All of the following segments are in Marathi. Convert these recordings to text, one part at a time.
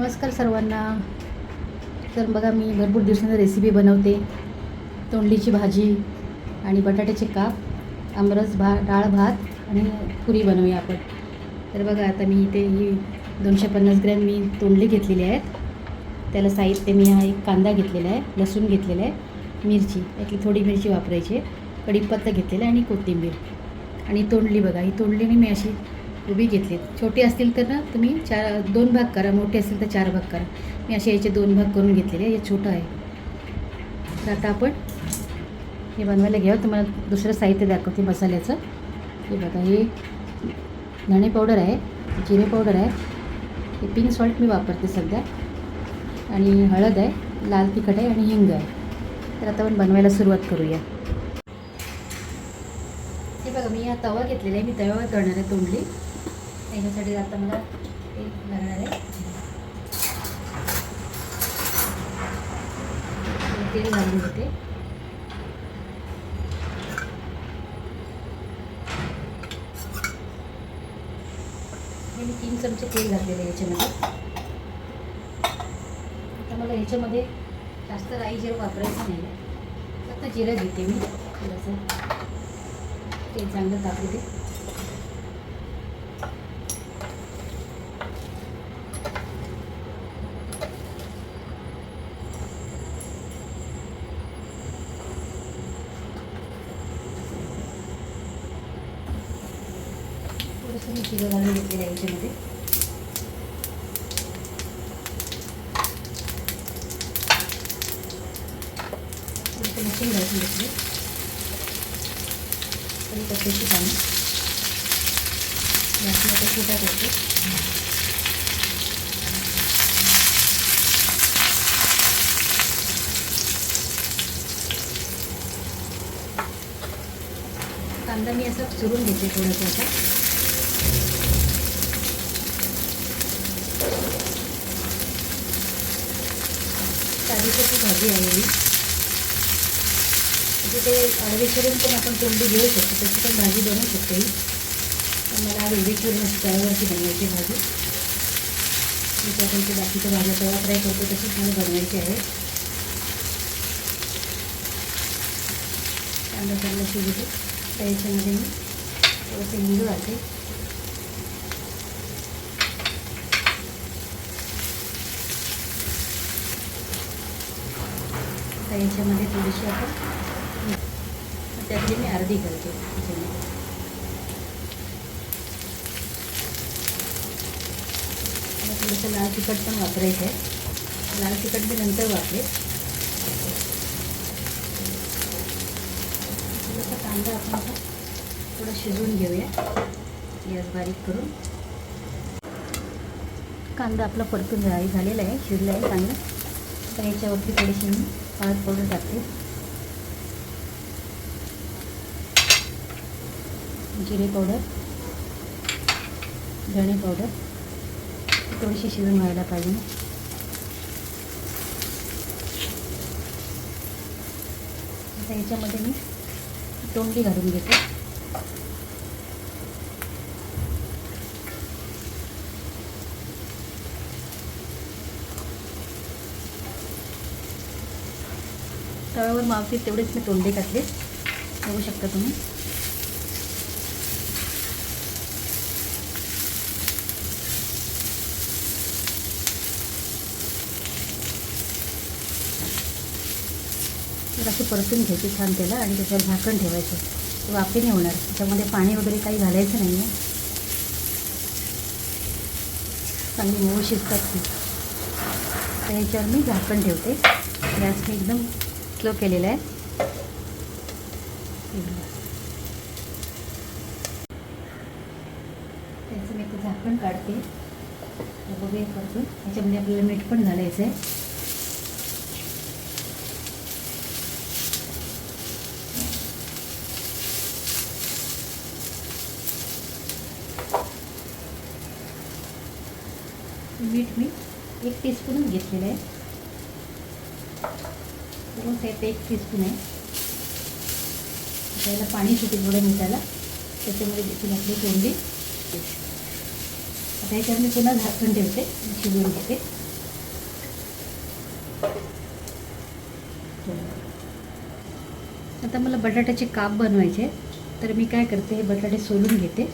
नमस्कार सर्वांना. तर बघा मी भरपूर दिवसांनी रेसिपी बनवते. तोंडलीची भाजी आणि बटाट्याचे काप आमरस भा डाळ भात आणि पुरी बनवूया आपण. तर बघा आता मी इथे ही दोनशे पन्नास ग्रॅम मी तोंडली घेतलेली आहेत. त्याला साहित्य मी हा एक कांदा घेतलेला आहे लसूण घेतलेला आहे मिरची. यातली थोडी मिरची वापरायची आहे कढीपत्ता घेतलेला आहे आणि कोथिंबीर. आणि तोंडली बघा ही तोंडलीने मी अशी उभी घेतली. छोटी असतील तर ना तुम्ही चार दोन भाग करा. मोठी असतील तर चार भाग करा. मी असे याचे दोन भाग करून घेतलेले आहे. हे छोटं आहे. तर आता आपण हे बनवायला घ्यावं. तुम्हाला दुसरं साहित्य दाखवते मसाल्याचं. हे बघा हे धणे पावडर आहे जिरे पावडर आहे. हे पिंक सॉल्ट मी वापरते सध्या. आणि हळद आहे लाल तिखट आहे आणि हिंग आहे. तर आता आपण बनवायला सुरुवात करूया. हे बघा मी हा तवा घेतलेला आहे. मी तव्यावर करणार आहे तोंडली. त्याच्यासाठी आता मला एक लागणार आहे. तेल घालून घेते मी तीन चमचे तेल घातलेलं आहे याच्यामध्ये. आता मला ह्याच्यामध्ये जास्त राई जिरं वापरायचं नाही आहे फक्त जिरं घेते मी थोडंसं. तेल चांगलं तापू दे घालून घेतलेलं आहे याच्यामध्ये. थोडंसं मशीन घालून घेतले. तरी कशाची पाणी. यातलं छोटा फुटा करते. कांदा मी असं चुरून घेते थोडंसं असं साधीची भाजी आहे ही. म्हणजे ते आडवी करून पण आपण तोंडी घेऊ शकतो, त्याची पण भाजी बनवू शकतो ही. पण मला वेगळी करून तव्यावरची बनवायची भाजी. मी त्यापैकी बाकीच्या भाज्या तवा फ्राय करतो, तशीच मला बनवायची आहे. कांदा चांगला शिजतो त्या याच्यामध्ये मी थोडंसं घालते. आता याच्यामध्ये थोडीशी आपण त्यातली मी अर्धी घालते थोडंसं लाल तिखट पण वापरायचं आहे. लाल तिखट मी नंतर वापरेल थोडासा कांदा आपण आता थोडा शिजवून घेऊया. गॅस बारीक करून. कांदा आपला परतून झालेला आहे शिजला आहे चांगला. तर याच्यावरती थोडीशी मी पाच पावडर टाकते जिरे पावडर धणे पावडर थोडीशी शिजून व्हायला पाहिजे. आता याच्यामध्ये मी तोंडी घालून घेते. तव्यावर मावतील तेवढेच मी तोंडे घातले. बघू शकता तुम्ही. तर असे परतून घ्यायचे छान त्याला आणि त्याच्यावर झाकण ठेवायचं. ते वाफेने होणार. त्याच्यामध्ये पाणी वगैरे काही घालायचं नाही आहे चांगली मऊ शिजतात ती. तर मी झाकण ठेवते. गॅस मी एकदम स्लो केलेला आहे. त्याचं मी ते झाकण काढते. बघूया करतो याच्यामध्ये आपल्याला मीठ पण घालायचं आहे मीठ मी एक टीस्पूनच घेतलेलं आहे. पूर्ण साहित्य एक टीस्पून आहे. त्याला पाणी सुटेल थोडं मिठाला. त्याच्यामध्ये देखील आपली कोंडी आता ह्याच्यावर मी पुन्हा झाकण ठेवते. शिजवून घेते. आता मला बटाट्याचे काप बनवायचे तर मी काय करते हे बटाटे सोलून घेते.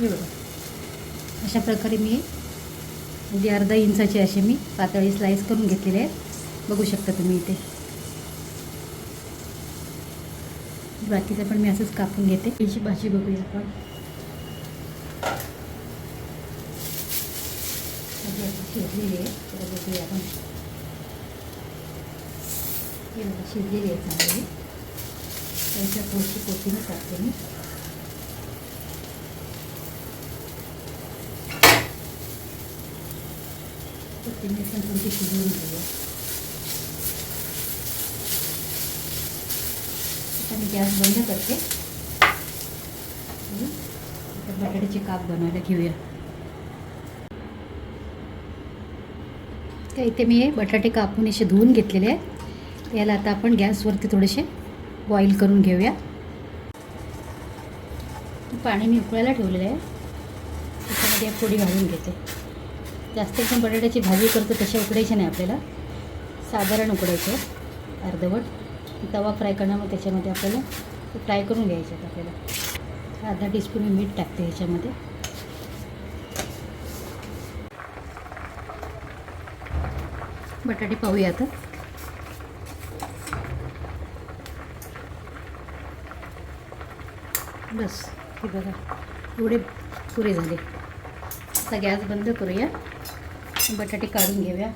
हे बघा. अशा प्रकारे मी म्हणजे अर्धा इंचाचे असे मी पातळी स्लाईस करून घेतलेले आहेत बघू शकता तुम्ही इथे. बाकीचं पण मी असंच कापून घेते. याची भाजी बघूया आपण. शिजलेली आहे. बघूया आपण. हे बघा शिजलेली आहे चांगली. त्याच्यात थोडीशी कोथिंबीर टाकते मी. कोथिंबीर पण थोडी शिजवून घेऊया आता मी गॅस बंद करते आता बटाट्याचे काप बनवायला घेऊया तर इथे मी बटाटे कापून असे धुवून घेतलेले आहेत. याला आता आपण गॅसवरती थोडेसे बॉईल करून घेऊया. पाणी मी उकळायला ठेवलेलं आहे. त्याच्यामध्ये थोडी घालून घेते. जास्त एकदम बटाट्याची भाजी करतो तशा उकडायची नाही आपल्याला. साधारण उकडायचं. अर्धवट. तवा फ्राय करणार मग त्याच्यामध्ये आपल्याला ते फ्राय करून घ्यायचे आहेत आपल्याला. अर्धा टीस्पून मी मीठ टाकते ह्याच्यामध्ये बटाटे पाहूया आता. बस हे बघा. एवढे पुरे झाले. आता गॅस बंद करूया. बटाटे काढून घेऊया.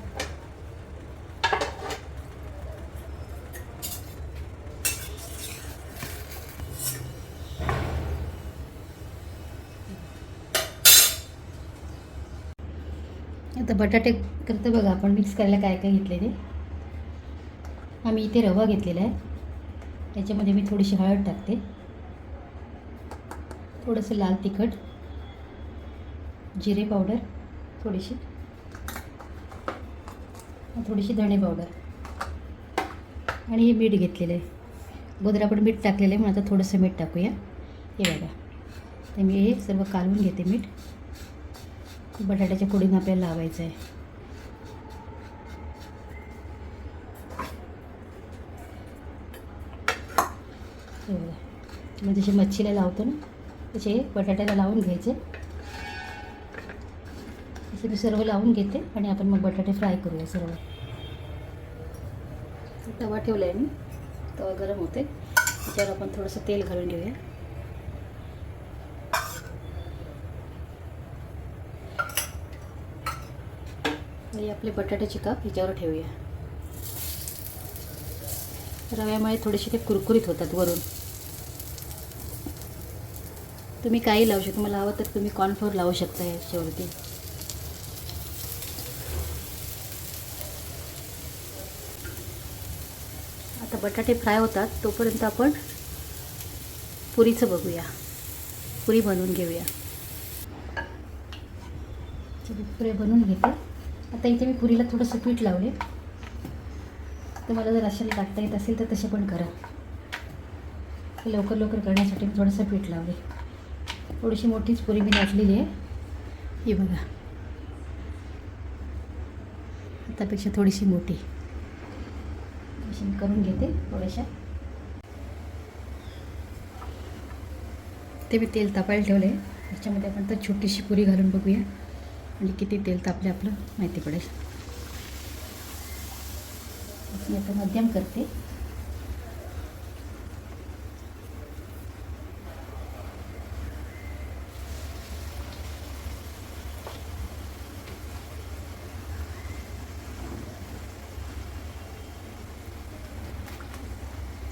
आता बटाटे करतं बघा आपण मिक्स करायला काय काय घेतलेले आम्ही इथे रवा घेतलेला आहे. त्याच्यामध्ये मी थोडीशी हळद टाकते. थोडंसं लाल तिखट जिरे पावडर थोडीशी. थोडीशी धणे पावडर. आणि हे मीठ घेतलेलं आहे. गोदर आपण मीठ टाकलेलं आहे म्हणून आता थोडंसं मीठ टाकूया. हे बघा. तर मी हे सर्व कालवून घेते मीठ. बटाट्याच्या पुडीनं आपल्याला लावायचं आहे हे बघा. म्हणजे जसे मच्छीला लावतो ना तसे बटाट्याला लावून घ्यायचे. असे मी सर्व लावून घेते आणि आपण मग बटाटे फ्राय करूया सर्व. तवा ठेवला आहे मी. तवा गरम होते त्याच्यावर आपण थोडंसं तेल घालून घेऊया. आणि आपले बटाट्याचे काप ह्याच्यावर ठेवूया. रव्यामुळे थोडेसे ते कुरकुरीत होतात वरून. तुम्ही काही लावू शकता. मला हवं तर तुम्ही कॉर्नफ्लोअर लावू शकता याच्यावरती. आता बटाटे फ्राय होतात तोपर्यंत आपण पुरीचं बघूया. पुरी बनवून घेऊया. पुरे पुऱ्या बनवून घेते. आता इथे मी पुरीला थोडंसं पीठ लावले. तुम्हाला जर अशाला टाकता येत असेल तर तसे पण करा. लवकर लवकर करण्यासाठी मी थोडंसं पीठ लावले. थोडीशी मोठीच पुरी मी लाटलेली आहे. ही बघा. आतापेक्षा थोडीशी मोठी. अशी करून घेते थोड्याशा. ते मी तेल तापायला ठेवले त्याच्यामध्ये आपण तर छोटीशी पुरी घालून बघूया. म्हणजे किती तेल तापले आपलं माहिती पडेल. मी आता मध्यम करते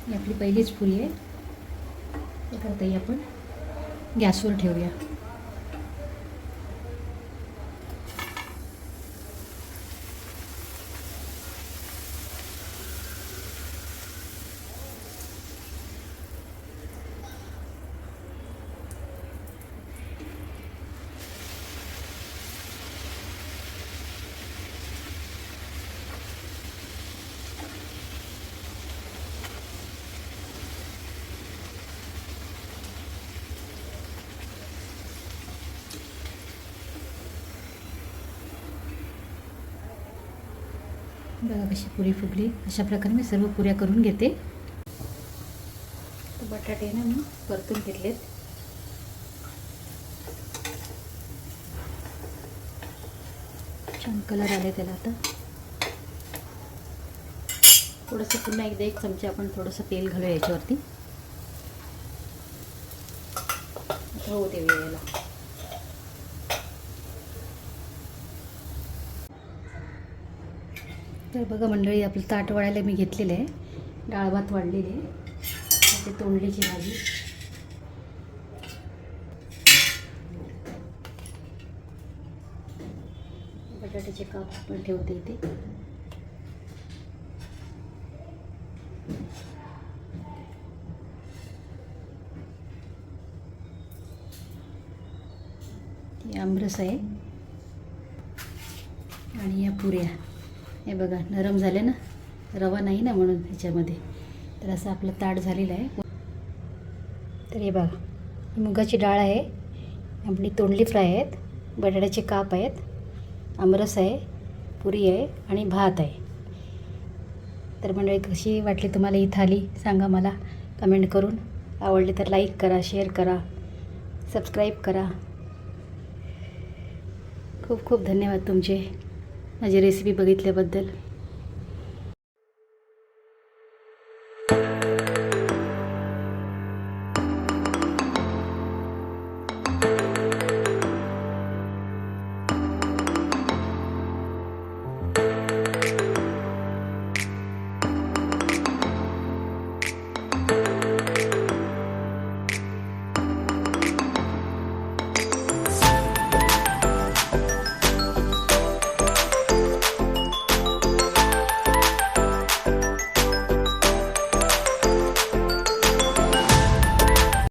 ही आपली पहिलीच पुरी आहे. करताही करता आपण. गॅसवर ठेवूया. बघा कशी पुरी फुगली. अशा प्रकारे मी सर्व पुऱ्या करून घेते. बटाटे ना मी परतून घेतलेत. छान कलर आले त्याला आता. थोडंसं पुन्हा एकदा एक चमचे आपण थोडंसं तेल घालूया याच्यावरती. दे वेळेला. तर बघा मंडळी आपलं ताट वाढायला मी घेतलेलं आहे. डाळ भात वाढलेली आहे. ते तोंडलीची भाजी. बटाट्याचे काप पण ठेवते इथे. आमरस आहे. आणि या पुऱ्या. हे बघा नरम झाले ना? रवा नाही ना म्हणून ह्याच्यामध्ये. तर असं आपलं ताट झालेलं आहे. तर हे बघा मुगाची डाळ आहे. आपली तोंडली फ्राय आहेत. बटाट्याचे काप आहेत. आमरस आहे. पुरी आहे. आणि भात आहे. तर मंडळी कशी वाटली तुम्हाला ही थाली? सांगा मला. कमेंट करून. आवडली तर लाईक करा शेअर करा सबस्क्राईब करा. खूप खूप धन्यवाद तुमचे. माझी रेसिपी बघितल्याबद्दल.